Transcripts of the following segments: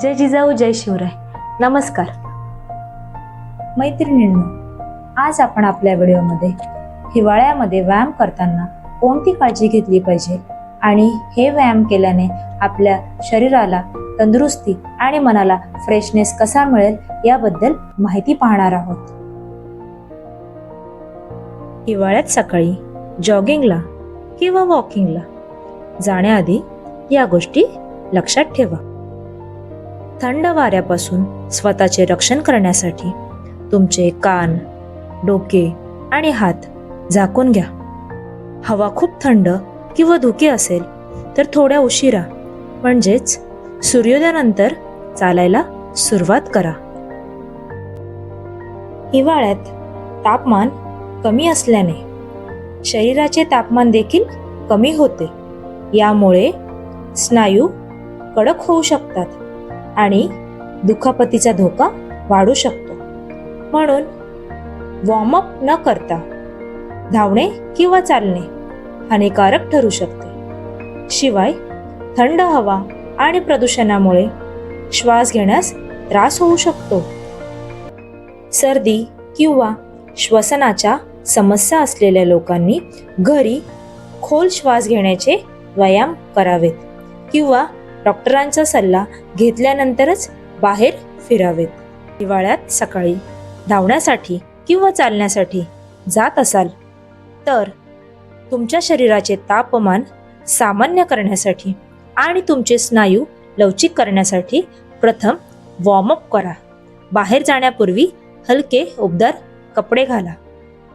जय जिजाऊ जय शिवराय. नमस्कार. मैत्रिणींनो आज आपण आपल्या व्हिडिओमध्ये हिवाळ्यामध्ये व्यायाम करताना कोणती काळजी घेतली पाहिजे? आणि हे व्यायाम केल्याने आपल्या शरीराला तंदुरुस्ती आणि मनाला फ्रेशनेस कसा मिळेल याबद्दल माहिती पाहणार आहोत. हिवाळ्यात सकाळी जॉगिंगला किंवा वॉकिंगला जाण्याआधी या गोष्टी लक्षात ठेवा. थंड वाऱ्यापासून स्वतःचे रक्षण करण्यासाठी तुमचे कान डोके आणि हात झाकून घ्या. हवा खूप थंड किंवा धुके असेल तर थोड्या उशिरा म्हणजेच सूर्योदयानंतर चालायला सुरुवात करा. हिवाळ्यात तापमान कमी असल्याने शरीराचे तापमान देखील कमी होते. यामुळे स्नायू कडक होऊ शकतात. आणि दुखापतीचा धोका वाढू शकतो. म्हणून वॉर्मअप न करता धावणे किंवा चालणे हानिकारक ठरू शकते. शिवाय थंड हवा आणि प्रदूषणामुळे श्वास घेण्यास त्रास होऊ शकतो. सर्दी किंवा श्वसनाच्या समस्या असलेल्या लोकांनी घरी खोल श्वास घेण्याचे व्यायाम करावेत किंवा डॉक्टरांचा सल्ला घेतल्यानंतरच बाहेर फिरावेत. हिवाळ्यात सकाळी धावण्यासाठी किंवा चालण्यासाठी जात असाल तर तुमच्या शरीराचे तापमान सामान्य करण्यासाठी आणि तुमचे स्नायू लवचिक करण्यासाठी प्रथम वॉर्मअप करा. बाहेर जाण्यापूर्वी हलके उबदार कपडे घाला.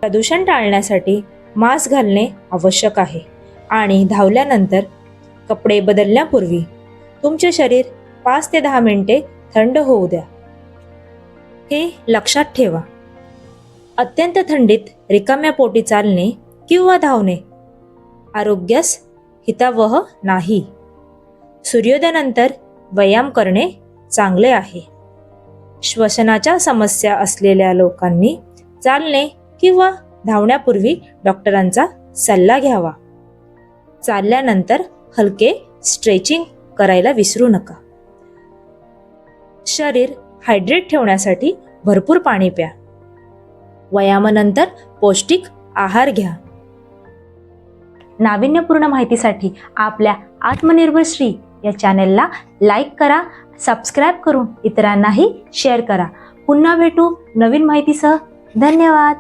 प्रदूषण टाळण्यासाठी मास्क घालणे आवश्यक आहे आणि धावल्यानंतर कपडे बदलण्यापूर्वी तुमचे शरीर पाच ते दहा मिनिटे थंड होऊ द्या. हे लक्षात ठेवा. अत्यंत थंडीत रिकाम्या पोटी चालणे किंवा धावणे आरोग्यास हितावह नाही. सूर्योदयानंतर व्यायाम करणे चांगले आहे. श्वसनाच्या समस्या असलेल्या लोकांनी चालणे किंवा धावण्यापूर्वी डॉक्टरांचा सल्ला घ्यावा. चालल्यानंतर हलके स्ट्रेचिंग करायला विसरू नका. शरीर हायड्रेट ठेवण्यासाठी भरपूर पाणी प्या. व्यायामानंतर पौष्टिक आहार घ्या. नाविन्यपूर्ण माहितीसाठी आपल्या आत्मनिर्भर श्री या चॅनेलला लाईक करा सबस्क्राईब करून इतरांनाही शेअर करा. पुन्हा भेटू नवीन माहितीसह. धन्यवाद!